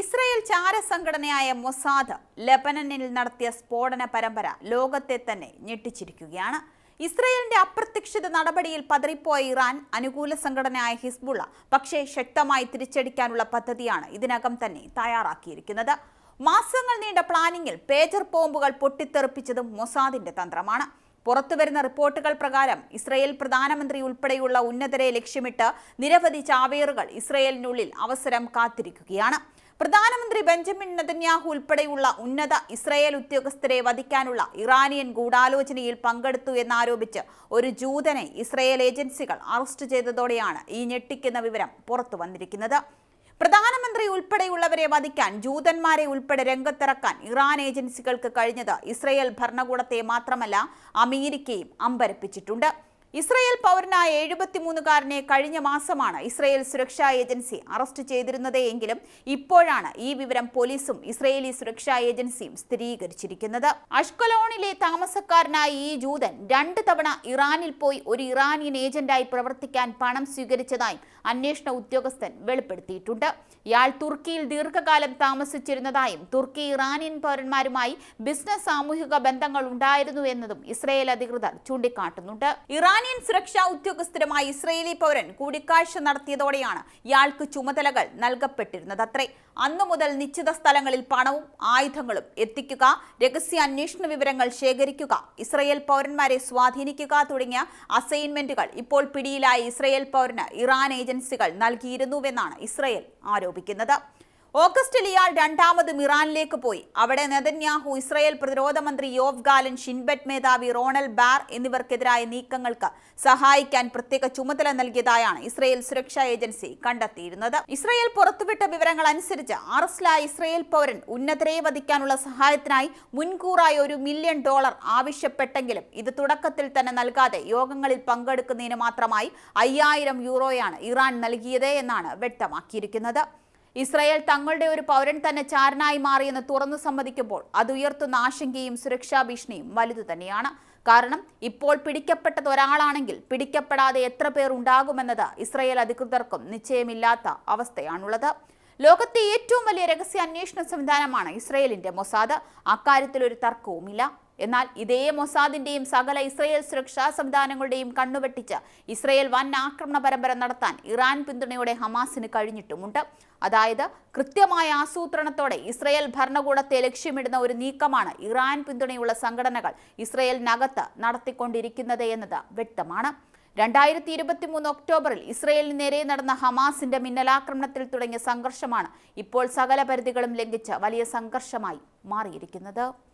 Israel ചാരസംഘടനയായ Mossad ലെബനനിൽ നടത്തിയ സ്ഫോടന പരമ്പര ലോകത്തെ തന്നെ ഞെട്ടിച്ചിരിക്കുകയാണ്. ഇസ്രയേലിന്റെ അപ്രതീക്ഷിത നടപടിയിൽ പതറിപ്പോയ ഇറാൻ അനുകൂല സംഘടനയായ ഹിസ്ബുള്ള പക്ഷേ ശക്തമായി തിരിച്ചടിക്കാനുള്ള പദ്ധതിയാണ് ഇതിനകം തന്നെ തയ്യാറാക്കിയിരിക്കുന്നത്. മാസങ്ങൾ നീണ്ട പ്ലാനിങ്ങിൽ പേജർ ബോംബുകൾ പൊട്ടിത്തെറിപ്പിച്ചതും മൊസാദിന്റെ തന്ത്രമാണ്. പുറത്തുവരുന്ന റിപ്പോർട്ടുകൾ പ്രകാരം ഇസ്രയേൽ പ്രധാനമന്ത്രി ഉൾപ്പെടെയുള്ള ഉന്നതരെ ലക്ഷ്യമിട്ട് നിരവധി ചാവേറുകൾ ഇസ്രയേലിനുള്ളിൽ അവസരം കാത്തിരിക്കുകയാണ്. പ്രധാനമന്ത്രി ബെഞ്ചമിൻ നെതന്യാഹു ഉൾപ്പെടെയുള്ള ഉന്നത ഇസ്രയേൽ ഉദ്യോഗസ്ഥരെ വധിക്കാനുള്ള ഇറാനിയൻ ഗൂഢാലോചനയിൽ പങ്കെടുത്തു എന്നാരോപിച്ച് ഒരു ജൂതനെ ഇസ്രയേൽ ഏജൻസികൾ അറസ്റ്റ് ചെയ്തതോടെയാണ് ഈ ഞെട്ടിക്കുന്ന വിവരം പുറത്തു വന്നിരിക്കുന്നത്. പ്രധാനമന്ത്രി ഉൾപ്പെടെയുള്ളവരെ വധിക്കാൻ ജൂതന്മാരെ ഉൾപ്പെടെ രംഗത്തിറക്കാൻ ഇറാൻ ഏജൻസികൾക്ക് കഴിഞ്ഞത് ഇസ്രയേൽ ഭരണകൂടത്തെ മാത്രമല്ല അമേരിക്കയും അമ്പരപ്പിച്ചിട്ടുണ്ട്. ഇസ്രയേൽ പൗരനായ എഴുപത്തിമൂന്നുകാരനെ കഴിഞ്ഞ മാസമാണ് ഇസ്രയേൽ സുരക്ഷാ ഏജൻസി അറസ്റ്റ് ചെയ്തിരുന്നതെങ്കിലും ഇപ്പോഴാണ് ഈ വിവരം പോലീസും ഇസ്രയേലി സുരക്ഷാ ഏജൻസിയും സ്ഥിരീകരിച്ചിരിക്കുന്നത്. അഷ്കലോണിലെ താമസക്കാരനായ ഈ ജൂതൻ രണ്ട് തവണ ഇറാനിൽ പോയി ഒരു ഇറാനിയൻ ഏജന്റായി പ്രവർത്തിക്കാൻ പണം സ്വീകരിച്ചതായും അന്വേഷണ ഉദ്യോഗസ്ഥൻ വെളിപ്പെടുത്തിയിട്ടുണ്ട്. ഇയാൾ തുർക്കിയിൽ ദീർഘകാലം താമസിച്ചിരുന്നതായും തുർക്കി ഇറാനിയൻ പൗരന്മാരുമായി ബിസിനസ് സാമൂഹിക ബന്ധങ്ങൾ ഉണ്ടായിരുന്നു എന്നതും ഇസ്രയേൽ അധികൃതർ ചൂണ്ടിക്കാട്ടുന്നുണ്ട്. ഇറാനിയൻ സുരക്ഷാ ഉദ്യോഗസ്ഥരുമായി ഇസ്രയേലി പൗരൻ കൂടിക്കാഴ്ച നടത്തിയതോടെയാണ് ഇയാൾക്ക് ചുമതലകൾ നൽകപ്പെട്ടിരുന്നത്. അത്രേ. അന്നു മുതൽ നിശ്ചിത സ്ഥലങ്ങളിൽ പണവും ആയുധങ്ങളും എത്തിക്കുക രഹസ്യ അന്വേഷണ വിവരങ്ങൾ ശേഖരിക്കുക ഇസ്രയേൽ പൗരന്മാരെ സ്വാധീനിക്കുക തുടങ്ങിയ അസൈൻമെന്റുകൾ ഇപ്പോൾ പിടിയിലായ ഇസ്രയേൽ പൗരന് ഇറാൻ ഏജൻസികൾ നൽകിയിരുന്നുവെന്നാണ് ഇസ്രയേൽ ആരോപിക്കുന്നത്. ഓഗസ്റ്റിൽ ഇയാൾ രണ്ടാമത് ഇറാനിലേക്ക് പോയി. അവിടെ നെതന്യാഹു ഇസ്രയേൽ പ്രതിരോധ മന്ത്രി യോവ് ഗാലൻ ഷിൻബെറ്റ് മേധാവി റോണൽ ബാർ എന്നിവർക്കെതിരായ നീക്കങ്ങൾക്ക് സഹായിക്കാൻ പ്രത്യേക ചുമതല നൽകിയതായാണ് ഇസ്രയേൽ സുരക്ഷാ ഏജൻസി കണ്ടെത്തിയിരുന്നത്. ഇസ്രയേൽ പുറത്തുവിട്ട വിവരങ്ങൾ അനുസരിച്ച് അറസ്റ്റിലായ ഇസ്രയേൽ പൗരൻ ഉന്നതരെ വധിക്കാനുള്ള സഹായത്തിനായി മുൻകൂറായി ഒരു മില്യൺ ഡോളർ ആവശ്യപ്പെട്ടെങ്കിലും ഇത് തുടക്കത്തിൽ തന്നെ നൽകാതെ യോഗങ്ങളിൽ പങ്കെടുക്കുന്നതിന് മാത്രമായി അയ്യായിരം യൂറോയാണ് ഇറാൻ നൽകിയത് എന്നാണ് വ്യക്തമാക്കിയിരിക്കുന്നത്. ഇസ്രായേൽ തങ്ങളുടെ ഒരു പൗരൻ തന്നെ ചാരനായി മാറിയെന്ന് തുറന്നു സമ്മതിക്കുമ്പോൾ അത് ഉയർത്തുന്ന ആശങ്കയും സുരക്ഷാ ഭീഷണിയും വലുതു തന്നെയാണ്. കാരണം ഇപ്പോൾ പിടിക്കപ്പെട്ടത് ഒരാളാണെങ്കിൽ പിടിക്കപ്പെടാതെ എത്ര പേർ ഉണ്ടാകുമെന്നത് ഇസ്രായേൽ അധികൃതർക്കും നിശ്ചയമില്ലാത്ത അവസ്ഥയാണുള്ളത്. ലോകത്തെ ഏറ്റവും വലിയ രഹസ്യ അന്വേഷണ സംവിധാനമാണ് ഇസ്രയേലിന്റെ മൊസാദ്. അക്കാര്യത്തിൽ ഒരു തർക്കവുമില്ല. എന്നാൽ ഇതേ മൊസാദിന്റെയും സകല ഇസ്രയേൽ സുരക്ഷാ സംവിധാനങ്ങളുടെയും കണ്ണുവെട്ടിച്ച് ഇസ്രയേൽ വൻ ആക്രമണ പരമ്പര നടത്താൻ ഇറാൻ പിന്തുണയോടെ ഹമാസിന് കഴിഞ്ഞിട്ടുമുണ്ട്. അതായത് കൃത്യമായ ആസൂത്രണത്തോടെ ഇസ്രയേൽ ഭരണകൂടത്തെ ലക്ഷ്യമിടുന്ന ഒരു നീക്കമാണ് ഇറാൻ പിന്തുണയുള്ള സംഘടനകൾ ഇസ്രയേലിനകത്ത് നടത്തിക്കൊണ്ടിരിക്കുന്നത് എന്നത് വ്യക്തമാണ്. രണ്ടായിരത്തി ഇരുപത്തി മൂന്ന് ഒക്ടോബറിൽ ഇസ്രയേലിന് നേരെ നടന്ന ഹമാസിന്റെ മിന്നലാക്രമണത്തിൽ തുടങ്ങിയ സംഘർഷമാണ് ഇപ്പോൾ സകല പരിധികളും ലംഘിച്ച് വലിയ സംഘർഷമായി മാറിയിരിക്കുന്നത്.